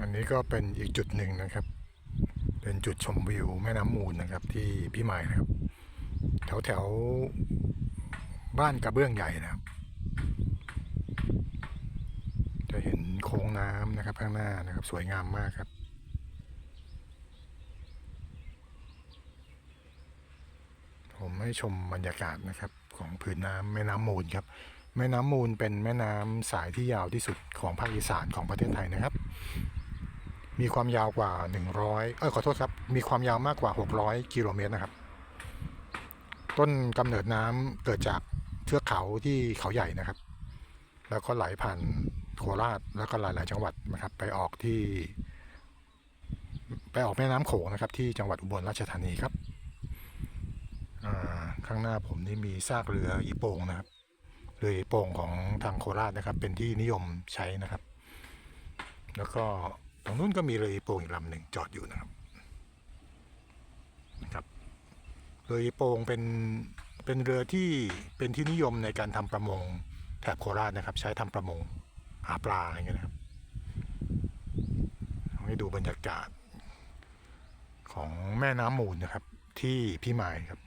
อันนี้ก็เป็นอีกจุดหนึ่งนะครับ เป็นจุดชมวิวแม่น้ำมูลนะครับ ที่พี่หม่นะครับ แถวแถวบ้านกระเบื้องใหญ่นะครับ จะเห็นโค้งน้ำนะครับข้างหน้านะครับ สวยงามมากครับผมให้ชมบรรยากาศนะครับของผืนน้ำแม่น้ำมูลครับ แม่น้ำมูลเป็นแม่น้ำสายที่ยาวที่สุดของภาคอีสานของประเทศไทยนะครับ มีความยาวกว่า 100เออขอโทษครับ มีความยาวมากกว่า 600 กิโลเมตรนะครับ ต้นกำเนิดน้ำเกิดจากเทือกเขาที่เขาใหญ่นะครับ แล้วก็ไหลผ่านโคราชแล้วก็หลาย ๆ จังหวัดนะครับ ไปออกที่ ไปออกแม่น้ำโขงนะครับ ที่จังหวัดอุบลราชธานีครับข้างหน้าผมนี่มีซากเรืออีโป่งนะครับ เรืออีโป่งของทางโคราชนะครับ เป็นที่นิยมใช้นะครับ แล้วก็ รงนู้นก็มีเรืออีโป่งอีกลำหนึ่งจอดอยู่นะครับนะครับเรืออีโป่งเป็นเป็นเรือที่เป็นที่นิยมในการทำประมงแถบโคราชนะครับ ใช้ทำประมงหาปลาอย่างเงี้ยนะครับให้ดูบรรยากาศของแม่น้ำมูลนะครับ ที่พี่หมายครับ